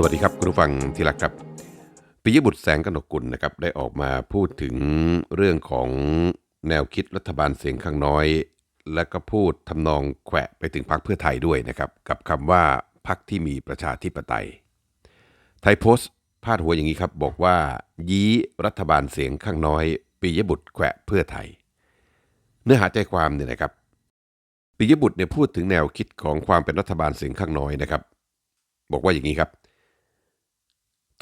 สวัสดีครับคุณผู้ฟังที่รักครับปิยบุตรแสงกนกุลนะครับได้ออกมาพูดถึงเรื่องของแนวคิดรัฐบาลเสียงข้างน้อย และก็พูดทำนองแขวะไปถึงพรรคเพื่อไทยด้วยนะครับกับคำว่าพรรคที่มีประชาธิปไตย ไทยโพสต์พาดหัวอย่างนี้ครับบอกว่า ยี้รัฐบาลเสียงข้างน้อยปิยบุตรแขวะเพื่อไทย เนื้อหาใจความเนี่ยนะครับปิยบุตรเนี่ยพูดถึงแนวคิดของความเป็นรัฐบาลเสียงข้างน้อยนะครับ บอกว่าอย่างนี้ครับ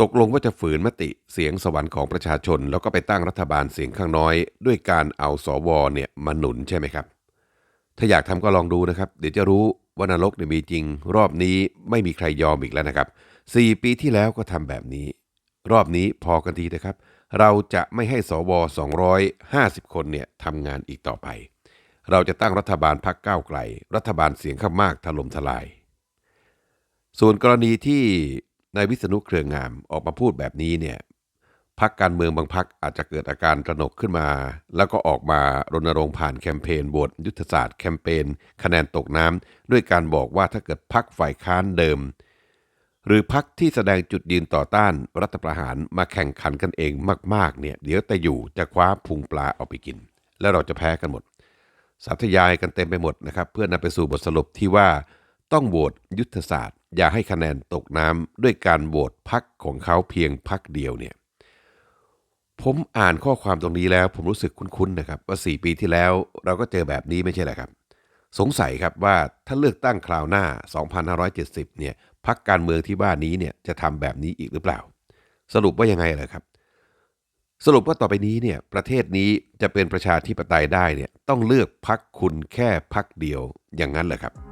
ตกลงว่าจะฝืนมติเสียงสวรรค์ของประชาชน แล้วก็ไปตั้งรัฐบาลเสียงข้างน้อย ด้วยการเอาสวเนี่ยมาหนุนใช่ไหมครับ ถ้าอยากทำก็ลองดูนะครับ เดี๋ยวจะรู้ว่านรกเนี่ยมีจริง รอบนี้ไม่มีใครยอมอีกแล้วนะครับสี่ปีที่แล้วก็ทำแบบนี้ รอบนี้พอกันทีนะครับ เราจะไม่ให้สว250 คนเนี่ยทำงานอีกต่อไป เราจะตั้งรัฐบาลพักก้าวไกล รัฐบาลเสียงข้างมากถล่มทลาย ส่วนกรณีที่ นายวิษณุเครืองามออกมาพูดแบบนี้เนี่ยพักการเมืองบางพักอาจจะเกิดอาการตระหนกขึ้นมา แล้วก็ออกมารณรงค์ผ่านแคมเปญโหวตยุทธศาสตร์แคมเปญคะแนนตกน้ำด้วยการบอกว่าถ้าเกิดพักฝ่ายค้านเดิม หรือพักที่แสดงจุดยืนต่อต้านรัฐประหารมาแข่งขันกันเองมาก ๆ เนี่ย เดี๋ยวแต่อยู่จะคว้าพุงปลาเอาไปกิน แล้วเราจะแพ้กันหมด สาธยายกันเต็มไปหมดนะครับ เพื่อนำไปสู่บทสรุปที่ว่าต้องโหวตยุทธศาสตร์ อย่าให้คะแนนตกน้ำด้วยการโหวตพักของเขาเพียงพักเดียวเนี่ยผมอ่านข้อความตรงนี้แล้ว ผมรู้สึกคุ้นๆนะครับ ว่า 4 ปีที่แล้วเราก็เจอแบบนี้ไม่ใช่หรอครับ สงสัยครับว่าถ้าเลือกตั้งคราวหน้า 2570 เนี่ยพักการเมืองที่ว่านนี้เนี่ยจะทำแบบนี้อีกหรือเปล่า สรุปว่ายังไงเล่ะครับ สรุปว่าต่อไปนี้เนี่ยประเทศนี้จะเป็นประชาธิปไตยได้เนี่ยต้องเลือกพักคุณแค่พักเดียวอย่างนั้นเหรอครับ